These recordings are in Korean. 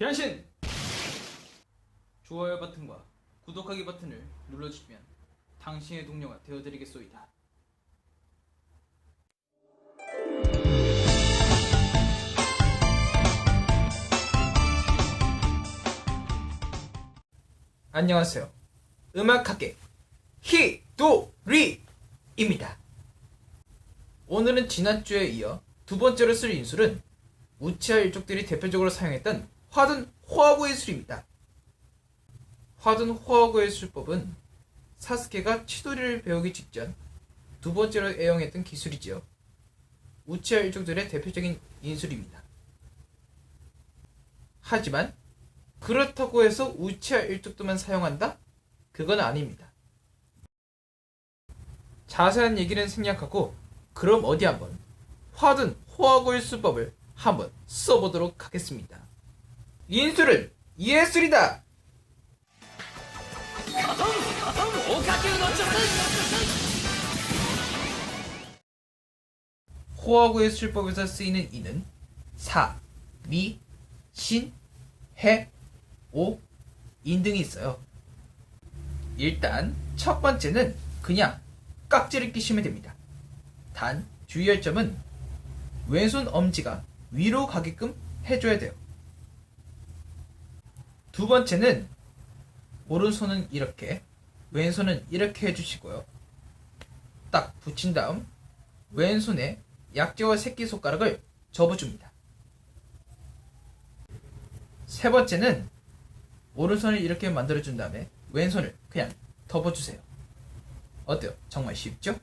변신! 좋아요 버튼과 구독하기 버튼을 눌러주시면 당신의 동료가 되어드리겠소이다. 안녕하세요. 음악학계 히도리입니다. 오늘은 지난주에 이어 두 번째로 쓸 인술은 우치아 일족들이 대표적으로 사용했던 화든 호화구의 술입니다. 화든 호화구의 술법은 사스케가 치도리를 배우기 직전 두 번째로 애용했던 기술이지요. 우치아 일족들의 대표적인 인술입니다. 하지만 그렇다고 해서 우치아 일족들만 사용한다? 그건 아닙니다. 자세한 얘기는 생략하고 그럼 어디 한번 화든 호화구의 술법을 한번 써보도록 하겠습니다. 인술은 예술이다. 호화구의 술법에서 쓰이는 이는 사, 미, 신, 해, 오, 인 등이 있어요. 일단 첫 번째는 그냥 깍지를 끼시면 됩니다. 단 주의할 점은 왼손 엄지가 위로 가게끔 해줘야 돼요. 두 번째는 오른손은 이렇게, 왼손은 이렇게 해주시고요. 딱 붙인 다음 왼손에 약지와 새끼손가락을 접어줍니다. 세 번째는 오른손을 이렇게 만들어준 다음에 왼손을 그냥 덮어주세요. 어때요? 정말 쉽죠?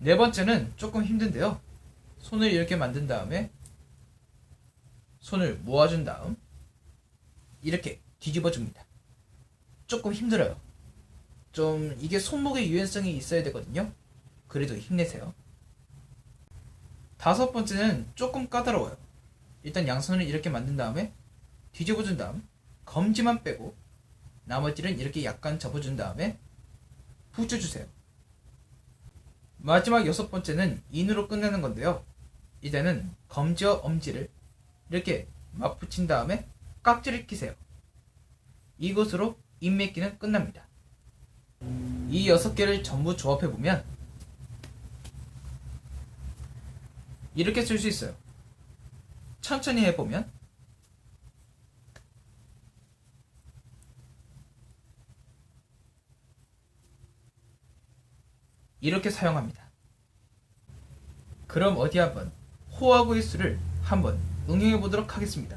네 번째는 조금 힘든데요. 손을 이렇게 만든 다음에 손을 모아준 다음 이렇게 뒤집어 줍니다. 조금 힘들어요. 좀 이게 손목에 유연성이 있어야 되거든요. 그래도 힘내세요. 다섯 번째는 조금 까다로워요. 일단 양손을 이렇게 만든 다음에 뒤집어 준 다음 검지만 빼고 나머지는 이렇게 약간 접어준 다음에 붙여주세요. 마지막 여섯 번째는 인으로 끝내는 건데요. 이제는 검지와 엄지를 이렇게 맞붙인 다음에 깍지를 끼세요. 이것으로 인맥기는 끝납니다. 이 여섯 개를 전부 조합해 보면 이렇게 쓸 수 있어요. 천천히 해보면 이렇게 사용합니다. 그럼 어디 한번 호화구의 수를 한번 응용해 보도록 하겠습니다.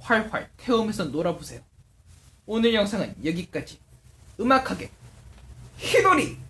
활활 태우면서 놀아보세요. 오늘 영상은 여기까지. 음악하게 히도리!